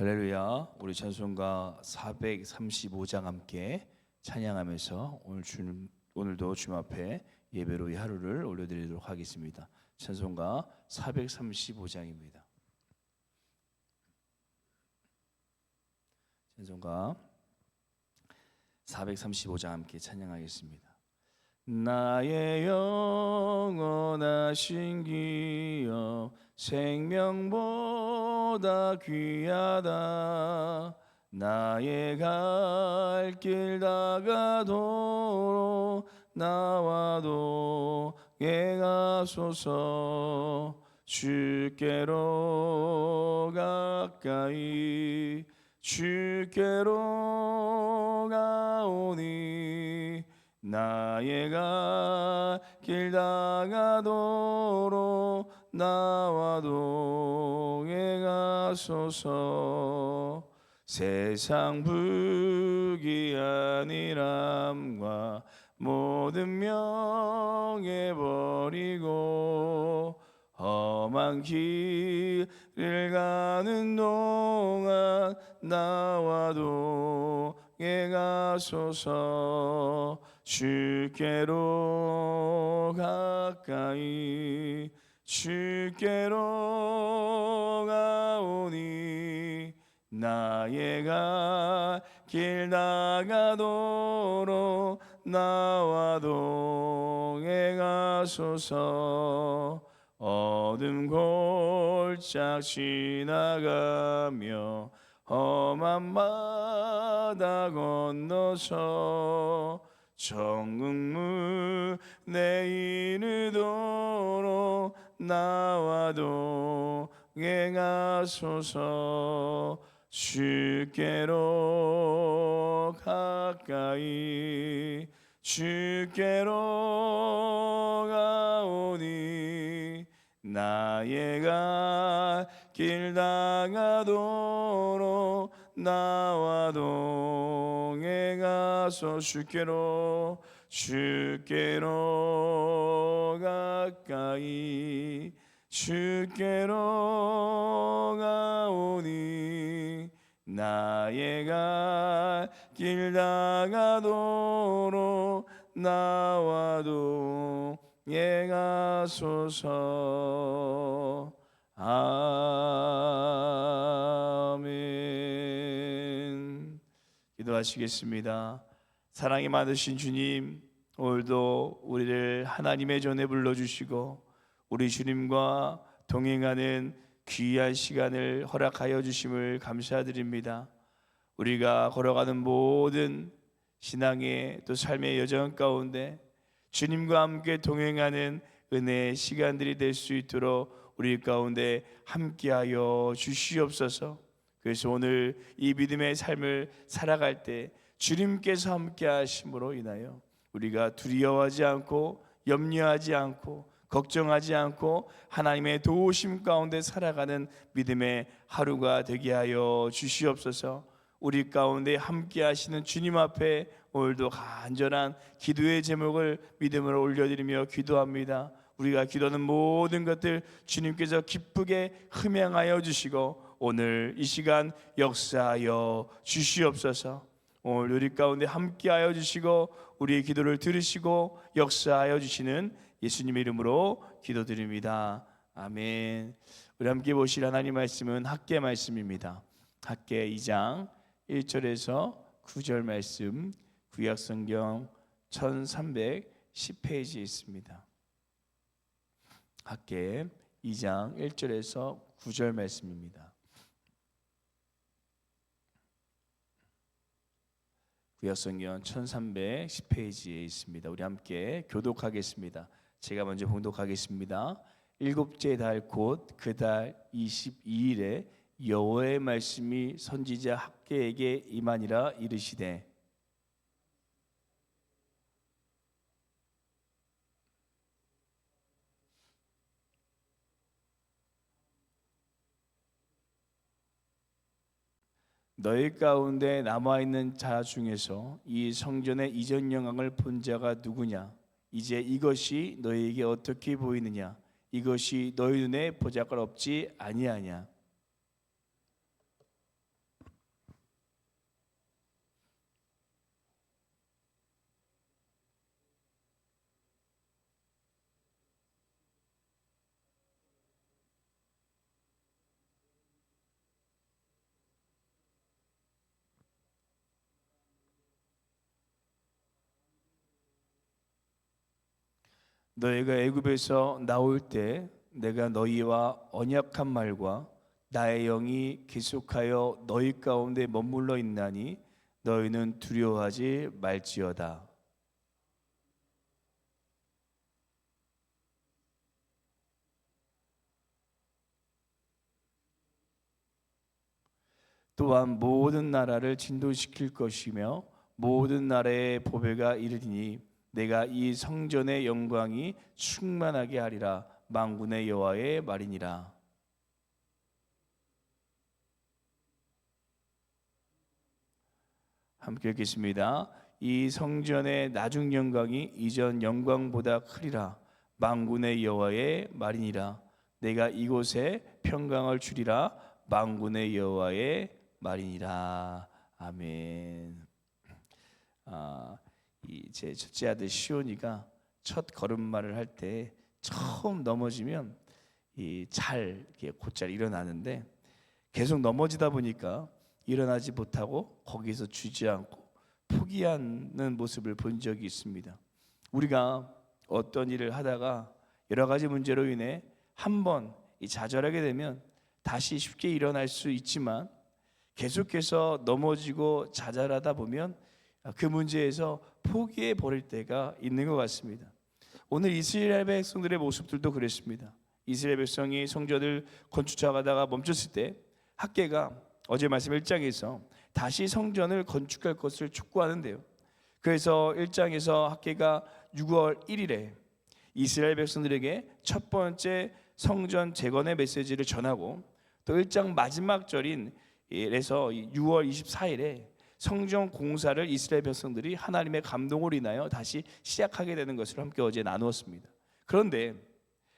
할렐루야. 우리 찬송가 435장 함께 찬양하면서 오늘 주 오늘도 주님 앞에 예배로 이 하루를 올려드리도록 하겠습니다. 찬송가 435장입니다. 찬송가 435장 함께 찬양하겠습니다. 나의 영원하신 기여 생명보다 귀하다. 나의 갈 길 다가도록 나와도 예가소서. 주께로 가까이 주께로 가오니 나의 갈길 다가도록 나와도 예가소서. 세상 부귀한 이람과 모든 명예 버리고 험한 길을 가는 동안 나와도 예가소서. 주께로 가까이 주께로 가오니 나의 갈길 나가도록 나와도 예가소서. 어둠 골짝 지나가며 험한 바다 건너서 정국문 내 이르도록 나와도 예가소서. 주께로 가까이 주께로 가오니 나의 갈길 다가도록 나와도 예가서. 주께로 주께로 가까이 주께로 가오니 나의 갈길 다가도록 나와도 예가 소서. 아멘. 기도하시겠습니다 사랑이 많으신 주님 오늘도 우리를 하나님의 전에 불러주시고 우리 주님과 동행하는 귀한 시간을 허락하여 주심을 감사드립니다. 우리가 걸어가는 모든 신앙의 또 삶의 여정 가운데 주님과 함께 동행하는 은혜의 시간들이 될 수 있도록 우리 가운데 함께하여 주시옵소서. 그래서 오늘 이 믿음의 삶을 살아갈 때 주님께서 함께 하심으로 인하여 우리가 두려워하지 않고 염려하지 않고 걱정하지 않고 하나님의 도우심 가운데 살아가는 믿음의 하루가 되게 하여 주시옵소서. 우리 가운데 함께 하시는 주님 앞에 오늘도 간절한 기도의 제목을 믿음으로 올려드리며 기도합니다. 우리가 기도하는 모든 것들 주님께서 기쁘게 흠양하여 주시고 오늘 이 시간 역사하여 주시옵소서. 오늘 우리 가운데 함께하여 주시고 우리의 기도를 들으시고 역사하여 주시는 예수님의 이름으로 기도드립니다. 아멘. 우리 함께 보실 하나님 말씀은 학계 말씀입니다. 학계 2장 1절에서 9절 말씀 구약 성경 1310페이지에 있습니다. 학계 2장 1절에서 9절 말씀입니다. 구약성경 1310페이지에 있습니다. 우리 함께 교독하겠습니다. 제가 먼저 봉독하겠습니다. 일곱째 달 곧 그 달 22일에 여호와의 말씀이 선지자 학계에게 임하니라 이르시되 너희 가운데 남아 있는 자 중에서 이 성전의 이전 영광을 본 자가 누구냐? 이제 이것이 너희에게 어떻게 보이느냐? 이것이 너희 눈에 보잘것 없지 아니하냐? 너희가 애굽에서 나올 때 내가 너희와 언약한 말과 나의 영이 계속하여 너희 가운데 머물러 있나니 너희는 두려워하지 말지어다. 또한 모든 나라를 진도시킬 것이며 모든 나라의 보배가 이르리니 내가 이 성전의 영광이 충만하게 하리라 망군의 여호와의 말이니라. 함께 읽겠습니다. 이 성전의 나중 영광이 이전 영광보다 크리라 망군의 여호와의 말이니라. 내가 이곳에 평강을 주리라 망군의 여호와의 말이니라. 아멘. 아, 이제 첫째 아들 시온이가 첫 걸음마를 할 때 처음 넘어지면 이잘 곧잘 일어나는데 계속 넘어지다 보니까 일어나지 못하고 거기서 주지 않고 포기하는 모습을 본 적이 있습니다. 우리가 어떤 일을 하다가 여러 가지 문제로 인해 한 번 좌절하게 되면 다시 쉽게 일어날 수 있지만 계속해서 넘어지고 좌절하다 보면 그 문제에서 포기해 버릴 때가 있는 것 같습니다. 오늘 이스라엘 백성들의 모습들도 그랬습니다. 이스라엘 백성이 성전을 건축하다가 멈췄을 때 학계가 어제 말씀 1장에서 다시 성전을 건축할 것을 촉구하는데요. 그래서 1장에서 학계가 6월 1일에 이스라엘 백성들에게 첫 번째 성전 재건의 메시지를 전하고 또 1장 마지막 절인 에서 6월 24일에 성전 공사를 이스라엘 백성들이 하나님의 감동을 인하여 다시 시작하게 되는 것을 함께 어제 나누었습니다. 그런데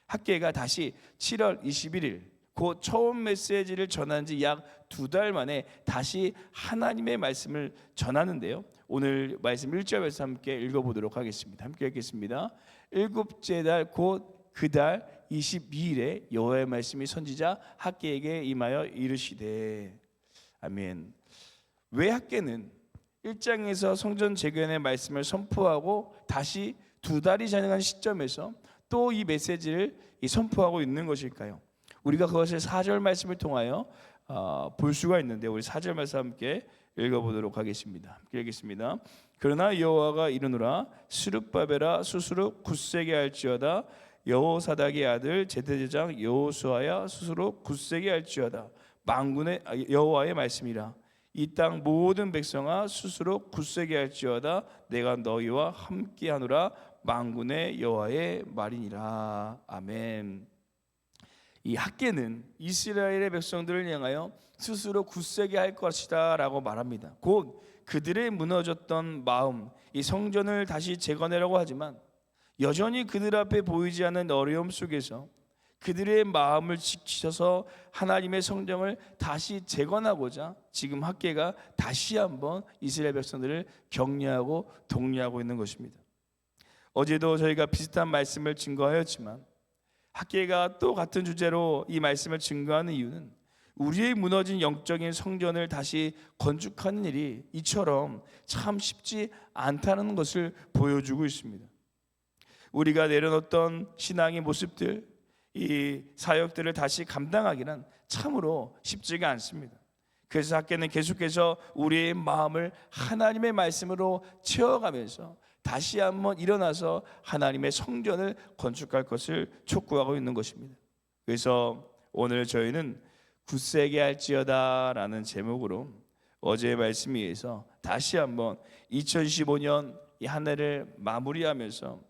학계가 다시 7월 21일 그 처음 메시지를 전한 지 약 두 달 만에 다시 하나님의 말씀을 전하는데요. 오늘 말씀 1절에서 함께 읽어보도록 하겠습니다. 함께 읽겠습니다. 일곱째 달 곧 그 달 22일에 여호와의 말씀이 선지자 학계에게 임하여 이르시되 아멘. 왜 학계는 1장에서 성전 재건의 말씀을 선포하고 다시 두 달이 지난 시점에서 또 이 메시지를 선포하고 있는 것일까요? 우리가 그것을 4절 말씀을 통하여 어, 볼 수가 있는데 우리 4절 말씀 함께 읽어보도록 하겠습니다. 함께 읽겠습니다. 그러나 여호와가 이르노라 스룹바벨아 스스로 굳세게 할지어다 여호사닥의 아들 제대제장 여호수아야 스스로 굳세게 할지어다 만군의 아, 여호와의 말씀이라 이 땅 모든 백성아 스스로 굳세게 할지어다 내가 너희와 함께하노라 만군의 여호와의 말이니라 아멘. 이 학계는 이스라엘의 백성들을 향하여 스스로 굳세게 할 것이다라고 말합니다. 곧 그들의 무너졌던 마음, 이 성전을 다시 재건하려고 하지만 여전히 그들 앞에 보이지 않는 어려움 속에서 그들의 마음을 지키셔서 하나님의 성정을 다시 재건하고자 지금 학계가 다시 한번 이스라엘 백성들을 격려하고 독려하고 있는 것입니다. 어제도 저희가 비슷한 말씀을 증거하였지만 학계가 또 같은 주제로 이 말씀을 증거하는 이유는 우리의 무너진 영적인 성전을 다시 건축하는 일이 이처럼 참 쉽지 않다는 것을 보여주고 있습니다. 우리가 내려놓던 신앙의 모습들, 이 사역들을 다시 감당하기는 참으로 쉽지가 않습니다. 그래서 학계는 계속해서 우리의 마음을 하나님의 말씀으로 채워가면서 다시 한번 일어나서 하나님의 성전을 건축할 것을 촉구하고 있는 것입니다. 그래서 오늘 저희는 굳세게 할지어다라는 제목으로 어제의 말씀 위에서 다시 한번 2015년 이 한 해를 마무리하면서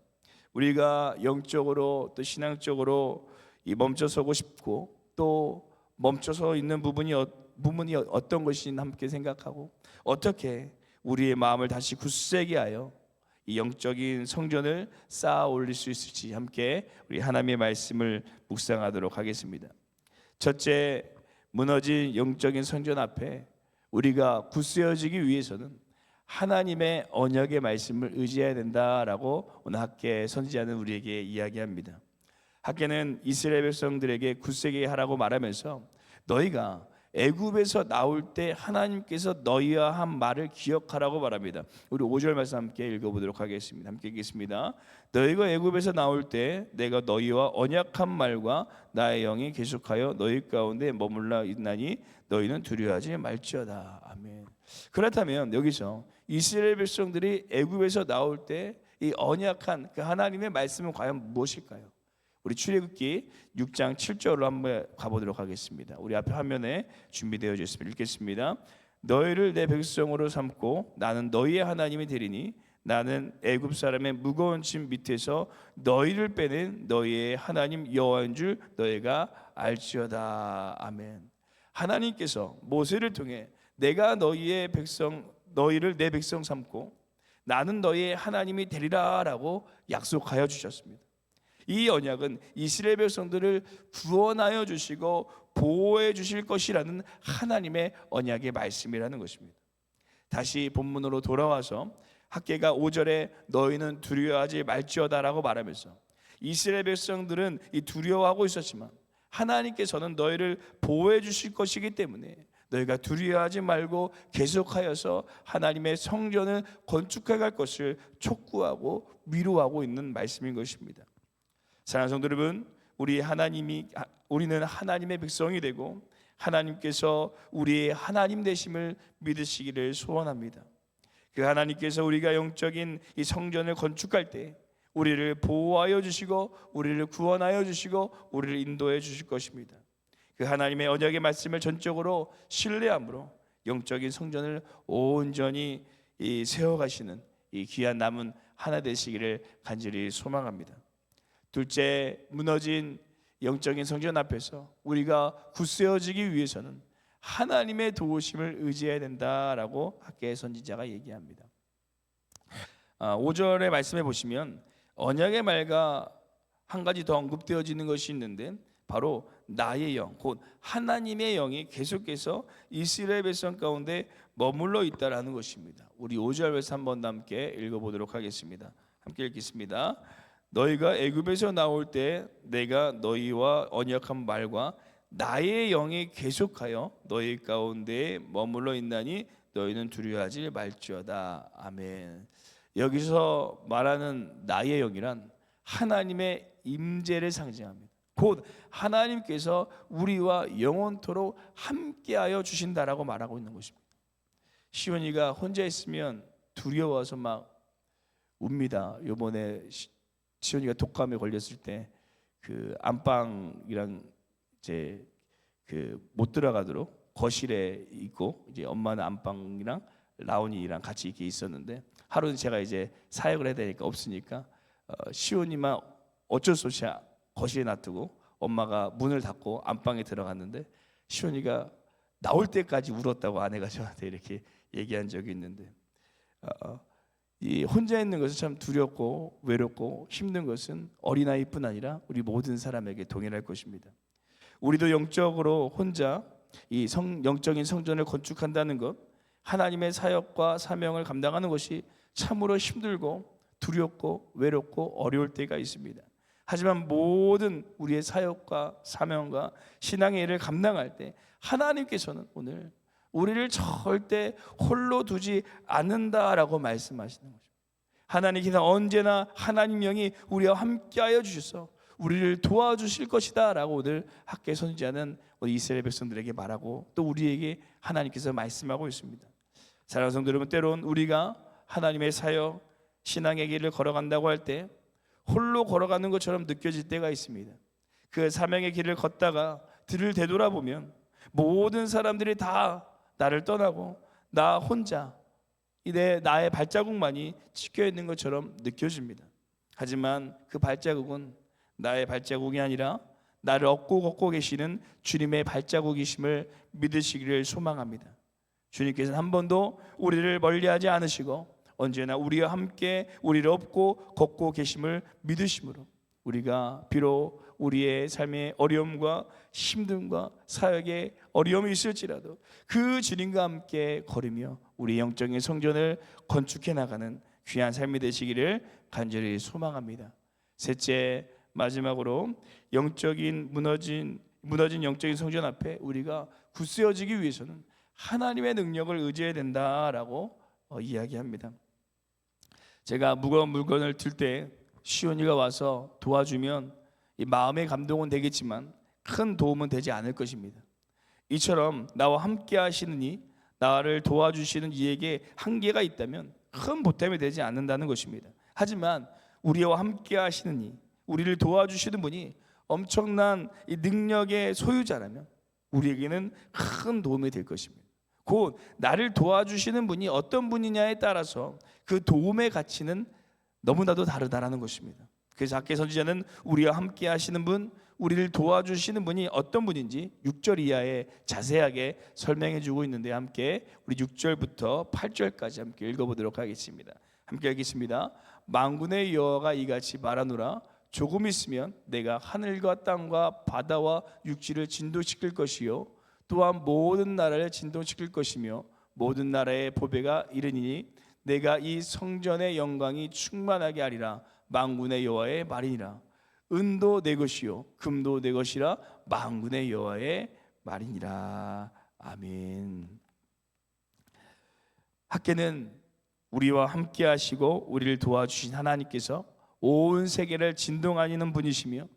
우리가 영적으로 또 신앙적으로 이 멈춰서고 싶고 또 멈춰서 있는 부분이 어, 부분이 어떤 것인지 함께 생각하고 어떻게 우리의 마음을 다시 굳세게 하여 이 영적인 성전을 쌓아 올릴 수 있을지 함께 우리 하나님의 말씀을 묵상하도록 하겠습니다. 첫째 무너진 영적인 성전 앞에 우리가 굳세어지기 위해서는 하나님의 언약의 말씀을 의지해야 된다라고 오늘 학계 선지자는 우리에게 이야기합니다. 학계는 이스라엘 백성들에게 굳세게 하라고 말하면서 너희가 애굽에서 나올 때 하나님께서 너희와 한 말을 기억하라고 말합니다. 우리 5절 말씀 함께 읽어보도록 하겠습니다. 함께 읽겠습니다. 너희가 애굽에서 나올 때 내가 너희와 언약한 말과 나의 영이 계속하여 너희 가운데 머물러 있나니 너희는 두려워하지 말지어다. 아멘. 그렇다면 여기서 이스라엘 백성들이 애굽에서 나올 때 이 언약한 그 하나님의 말씀은 과연 무엇일까요? 우리 출애굽기 6장 7절로 한번 가보도록 하겠습니다. 우리 앞에 화면에 준비되어 있습니다. 읽겠습니다. 너희를 내 백성으로 삼고 나는 너희의 하나님이 되리니 나는 애굽 사람의 무거운 짐 밑에서 너희를 빼낸 너희의 하나님 여호와인 줄 너희가 알지어다. 아멘. 하나님께서 모세를 통해 내가 너희의 백성 너희를 내 백성 삼고 나는 너희의 하나님이 되리라라고 약속하여 주셨습니다. 이 언약은 이스라엘 백성들을 구원하여 주시고 보호해 주실 것이라는 하나님의 언약의 말씀이라는 것입니다. 다시 본문으로 돌아와서 학계가 5절에 너희는 두려워하지 말지어다라고 말하면서 이스라엘 백성들은 이 두려워하고 있었지만 하나님께서는 너희를 보호해 주실 것이기 때문에 너희가 두려워하지 말고 계속하여서 하나님의 성전을 건축해 갈 것을 촉구하고 위로하고 있는 말씀인 것입니다. 사랑하는 성도 여러분, 우리 하나님이 우리는 하나님의 백성이 되고 하나님께서 우리의 하나님 되심을 믿으시기를 소원합니다. 그 하나님께서 우리가 영적인 이 성전을 건축할 때 우리를 보호하여 주시고 우리를 구원하여 주시고 우리를 인도해 주실 것입니다. 그 하나님의 언약의 말씀을 전적으로 신뢰함으로 영적인 성전을 온전히 이 세워가시는 이 귀한 남은 하나 되시기를 간절히 소망합니다. 둘째, 무너진 영적인 성전 앞에서 우리가 굳세어지기 위해서는 하나님의 도우심을 의지해야 된다라고 학계의 선지자가 얘기합니다. 아, 5절의 말씀에 보시면 언약의 말과 한 가지 더 언급되어지는 것이 있는데 바로 나의 영, 곧 하나님의 영이 계속해서 이스라엘 백성 가운데 머물러 있다라는 것입니다. 우리 5절에서 한번 함께 읽어보도록 하겠습니다. 함께 읽겠습니다. 너희가 애굽에서 나올 때 내가 너희와 언약한 말과 나의 영이 계속하여 너희 가운데 머물러 있나니 너희는 두려워하지 말지어다. 아멘. 여기서 말하는 나의 영이란 하나님의 임재를 상징합니다. 곧 하나님께서 우리와 영원토록 함께하여 주신다라고 말하고 있는 것입니다. 시온이가 혼자 있으면 두려워서 막 웁니다. 요번에 시온이가 독감에 걸렸을 때 그 안방이랑 이제 그 못 들어가도록 거실에 있고 이제 엄마는 안방이랑 라온이랑 같이 이렇게 있었는데 하루는 제가 이제 사역을 해야 되니까 없으니까 어, 시온이만 어쩔 수 없이 거실에 놔두고 엄마가 문을 닫고 안방에 들어갔는데 시온이가 나올 때까지 울었다고 아내가 저한테 이렇게 얘기한 적이 있는데 어, 이 혼자 있는 것은 참 두렵고 외롭고 힘든 것은 어린아이뿐 아니라 우리 모든 사람에게 동일할 것입니다. 우리도 영적으로 혼자 이 성, 영적인 성전을 건축한다는 것, 하나님의 사역과 사명을 감당하는 것이 참으로 힘들고 두렵고 외롭고 어려울 때가 있습니다. 하지만 모든 우리의 사역과 사명과 신앙의 일을 감당할 때 하나님께서는 오늘 우리를 절대 홀로 두지 않는다라고 말씀하시는 거죠. 하나님께서 언제나 하나님 영이 우리와 함께하여 주셔서 우리를 도와주실 것이다라고 오늘 학계 선지자는 우리 이스라엘 백성들에게 말하고 또 우리에게 하나님께서 말씀하고 있습니다. 사랑하는 성도 여러분, 때론 우리가 하나님의 사역, 신앙의 길을 걸어간다고 할 때 홀로 걸어가는 것처럼 느껴질 때가 있습니다. 그 사명의 길을 걷다가 뒤를 되돌아보면 모든 사람들이 다 나를 떠나고 나 혼자 내 나의 발자국만이 찍혀 있는 것처럼 느껴집니다. 하지만 그 발자국은 나의 발자국이 아니라 나를 얻고 걷고 계시는 주님의 발자국이심을 믿으시기를 소망합니다. 주님께서는 한 번도 우리를 멀리하지 않으시고 언제나 우리와 함께 우리를 업고 걷고 계심을 믿으심으로 우리가 비록 우리의 삶의 어려움과 힘듦과 사역의 어려움이 있을지라도 그 주님과 함께 걸으며 우리 영적인 성전을 건축해 나가는 귀한 삶이 되시기를 간절히 소망합니다. 셋째 마지막으로 영적인 무너진 무너진 영적인 성전 앞에 우리가 굳세어지기 위해서는 하나님의 능력을 의지해야 된다라고 어, 이야기합니다. 제가 무거운 물건을 들 때 시온이가 와서 도와주면 이 마음의 감동은 되겠지만 큰 도움은 되지 않을 것입니다. 이처럼 나와 함께 하시는 이 나를 도와주시는 이에게 한계가 있다면 큰 보탬이 되지 않는다는 것입니다. 하지만 우리와 함께 하시는 이 우리를 도와주시는 분이 엄청난 이 능력의 소유자라면 우리에게는 큰 도움이 될 것입니다. 곧 나를 도와주시는 분이 어떤 분이냐에 따라서 그 도움의 가치는 너무나도 다르다라는 것입니다. 그래서 학계 선지자는 우리와 함께 하시는 분, 우리를 도와주시는 분이 어떤 분인지 6절 이하에 자세하게 설명해 주고 있는데 함께 우리 6절부터 8절까지 함께 읽어 보도록 하겠습니다. 함께 읽겠습니다. 만군의 여호와가 이같이 말하노라 조금 있으면 내가 하늘과 땅과 바다와 육지를 진도시킬 것이요 또한 모든 나라를 진동시킬 것이며 모든 나라의 보배가 이르니 내가 이 성전의 영광이 충만하게 하리라 만군의 여호와의 말이니라 은도 내 것이요 금도 내 것이라 만군의 여호와의 말이니라 아멘 학계는 우리와 함께 하시고 우리를 도와주신 하나님께서 온 세계를 진동하시는 분이시며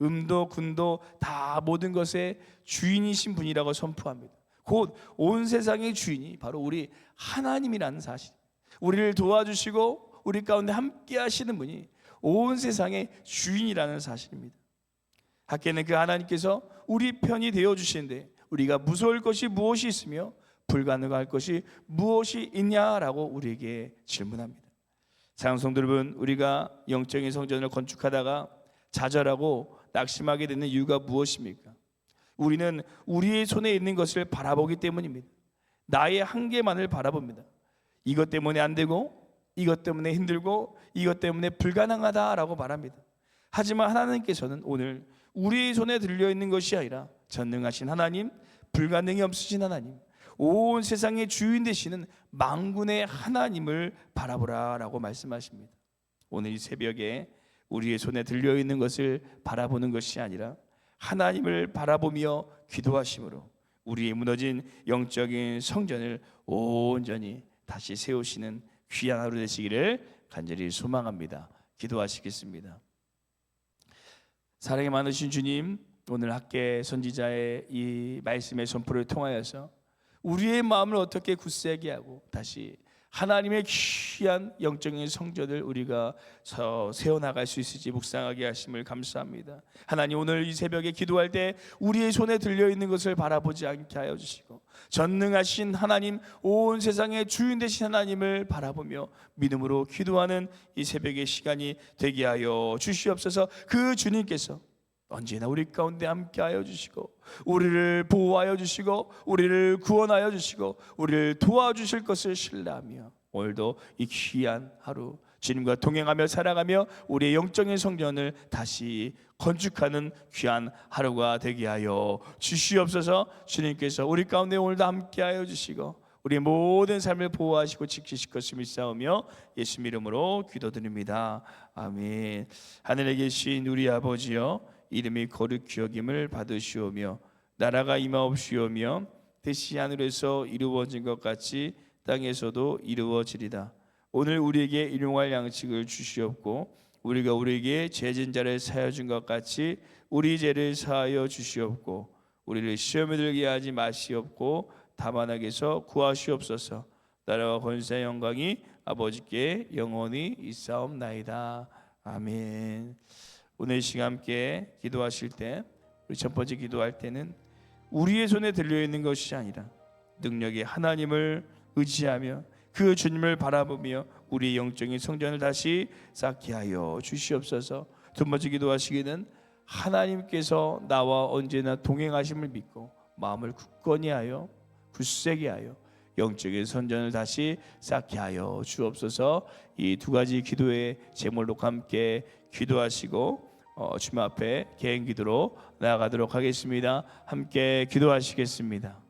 음도 군도 다 모든 것의 주인이신 분이라고 선포합니다. 곧 온 세상의 주인이 바로 우리 하나님이라는 사실. 우리를 도와주시고 우리 가운데 함께 하시는 분이 온 세상의 주인이라는 사실입니다. 학계는 그 하나님께서 우리 편이 되어 주시는데 우리가 무서울 것이 무엇이 있으며 불가능할 것이 무엇이 있냐라고 우리에게 질문합니다. 사랑 성도 여러분, 우리가 영적인 성전을 건축하다가 좌절하고 낙심하게 되는 이유가 무엇입니까? 우리는 우리의 손에 있는 것을 바라보기 때문입니다. 나의 한계만을 바라봅니다. 이것 때문에 안 되고 이것 때문에 힘들고 이것 때문에 불가능하다라고 말합니다. 하지만 하나님께서는 오늘 우리의 손에 들려 있는 것이 아니라 전능하신 하나님, 불가능이 없으신 하나님, 온 세상의 주인 되시는 만군의 하나님을 바라보라라고 말씀하십니다. 오늘 이 새벽에 우리의 손에 들려 있는 것을 바라보는 것이 아니라 하나님을 바라보며 기도하심으로 우리의 무너진 영적인 성전을 온전히 다시 세우시는 귀한 하루 되시기를 간절히 소망합니다. 기도하시겠습니다. 사랑이 많으신 주님, 오늘 학계 선지자의 이 말씀의 선포를 통하여서 우리의 마음을 어떻게 굳세게 하고 다시 하나님의 귀한 영적인 성전을 우리가 세워 나갈 수 있을지 묵상하게 하심을 감사합니다. 하나님 오늘 이 새벽에 기도할 때 우리의 손에 들려 있는 것을 바라보지 않게 하여 주시고 전능하신 하나님 온 세상의 주인 되신 하나님을 바라보며 믿음으로 기도하는 이 새벽의 시간이 되게 하여 주시옵소서. 그 주님께서 언제나 우리 가운데 함께하여 주시고 우리를 보호하여 주시고 우리를 구원하여 주시고 우리를 도와주실 것을 신뢰하며 오늘도 이 귀한 하루 주님과 동행하며 살아가며 우리의 영적인 성전을 다시 건축하는 귀한 하루가 되게 하여 주시옵소서. 주님께서 우리 가운데 오늘도 함께하여 주시고 우리 모든 삶을 보호하시고 지키실 것을 믿사오며 예수 이름으로 기도드립니다 아멘 하늘에 계신 우리 아버지여 이름이 거룩히 여김을 받으시오며 나라가 임하옵시오며 뜻이 하늘에서 이루어진 것 같이 땅에서도 이루어지리다. 오늘 우리에게 일용할 양식을 주시옵고 우리가 우리에게 죄진 자를 사하여 준 것 같이 우리 죄를 사하여 주시옵고 우리를 시험에 들게 하지 마시옵고 다만하게서 구하시옵소서. 나라와 권세 영광이 아버지께 영원히 있사옵나이다. 아멘. 오늘 이 시간 함께 기도하실 때 우리 첫 번째 기도할 때는 우리의 손에 들려 있는 것이 아니라 능력의 하나님을 의지하며 그 주님을 바라보며 우리의 영적인 성전을 다시 쌓게 하여 주시옵소서. 두 번째 기도하시기는 하나님께서 나와 언제나 동행하심을 믿고 마음을 굳건히 하여 굳세게 하여 영적인 선전을 다시 쌓게 하여 주옵소서. 이 두 가지 기도의 제목으로 함께 기도하시고 어, 주님 앞에 개인 기도로 나아가도록 하겠습니다. 함께 기도하시겠습니다.